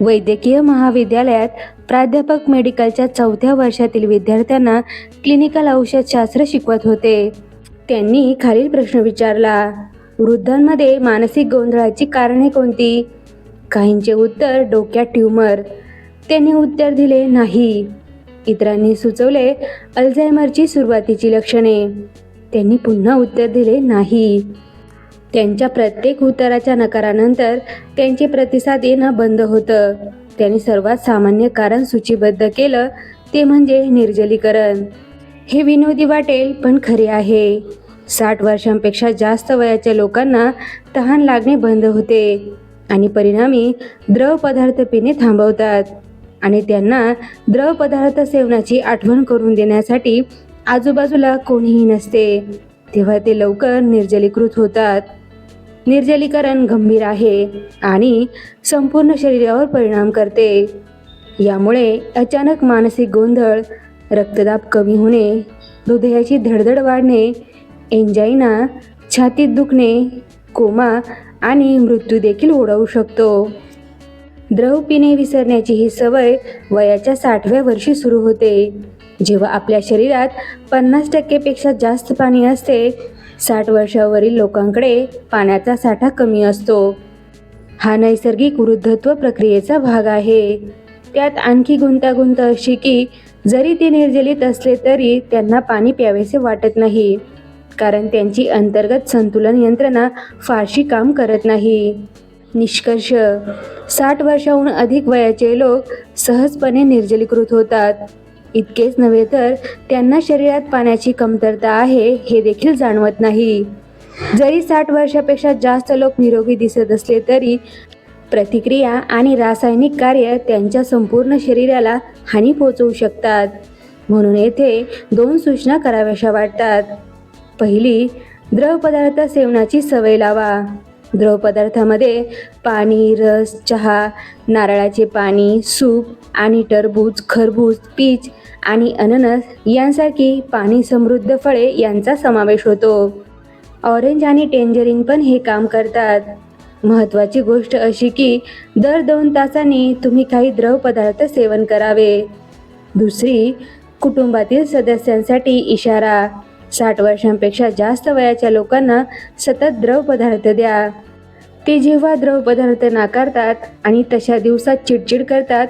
वैद्यकीय महाविद्यालयात प्राध्यापक मेडिकलच्या चौथ्या वर्षातील विद्यार्थ्यांना क्लिनिकल औषधशास्त्र शिकवत होते. त्यांनी खालील प्रश्न विचारला. वृद्धांमध्ये मानसिक गोंधळाची कारणे कोणती? काहींचे उत्तर डोक्यात ट्यूमर. त्यांनी उत्तर दिले नाही. इतरांनी सुचवले अल्झायमरची सुरुवातीची लक्षणे. त्यांनी पुन्हा उत्तर दिले नाही. त्यांच्या प्रत्येक उत्तराच्या नकारानंतर त्यांचे प्रतिसाद येणं बंद होतं. त्यांनी सर्वात सामान्य कारण सूचीबद्ध केलं ते म्हणजे निर्जलीकरण. हे विनोदी वाटेल पण खरे आहे. साठ वर्षांपेक्षा जास्त वयाच्या लोकांना तहान लागणे बंद होते आणि परिणामी द्रव पदार्थ पिणे थांबवतात आणि त्यांना द्रव पदार्थ सेवनाची आठवण करून देण्यासाठी आजूबाजूला कोणीही नसते. तेव्हा ते लवकर निर्जलीकृत होतात. निर्जलीकरण गंभीर आहे आणि संपूर्ण शरीरावर परिणाम करते. यामुळे अचानक मानसिक गोंधळ रक्तदाब कमी होणे हृदयाची धडधड वाढणे एंजाइना छातीत दुखणे कोमा आणि मृत्यू देखील ओढवू शकतो. द्रव पिणे विसरण्याची ही सवय वयाच्या साठव्या वर्षी सुरू होते. जेव्हा आपल्या शरीरात पन्नास टक्केपेक्षा जास्त पाणी असते साठ वर्षावरील लोकांकडे पाण्याचा साठा कमी असतो. हा नैसर्गिक वृद्धत्व प्रक्रियेचा भाग आहे. त्यात आणखी गुंतागुंत अशी की जरी ते निर्जलित असले तरी त्यांना पाणी प्यावेसे वाटत नाही कारण त्यांची अंतर्गत संतुलन यंत्रणा फारशी काम करत नाही. निष्कर्ष साठ वर्षाहून अधिक वयाचे लोक सहजपणे निर्जलीकृत होतात. इतकेच नव्हे तर त्यांना शरीरात पाण्याची कमतरता आहे हे देखील जाणवत नाही. जरी साठ वर्षापेक्षा जास्त लोक निरोगी दिसत असले तरी प्रतिक्रिया आणि रासायनिक कार्य त्यांच्या संपूर्ण शरीराला हानी पोहोचवू शकतात. म्हणून येथे दोन सूचना कराव्याशा वाटतात. पहिली द्रव पदार्थ सेवनाची सवय लावा. द्रव पदार्थामध्ये पाणी रस चहा नारळाचे पाणी सूप आणि टरबूज खरबूज पीच आणि अननस यांसारखी पाणी समृद्ध फळे यांचा समावेश होतो. ऑरेंज आणि टेंजरिन पण हे काम करतात. महत्त्वाची गोष्ट अशी की दर दोन तासांनी तुम्ही काही द्रव पदार्थ सेवन करावे. दुसरी कुटुंबातील सदस्यांसाठी इशारा. साठ वर्षांपेक्षा जास्त वयाच्या लोकांना सतत द्रव पदार्थ द्या. ते जेव्हा द्रव पदार्थ नाकारतात आणि तशा दिवसात चिडचिड करतात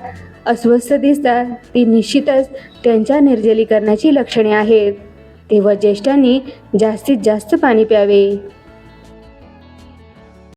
अस्वस्थ दिसतात ती निश्चितच त्यांच्या निर्जलीकरणाची लक्षणे आहेत. तेव्हा ज्येष्ठांनी जास्तीत जास्त पाणी प्यावे.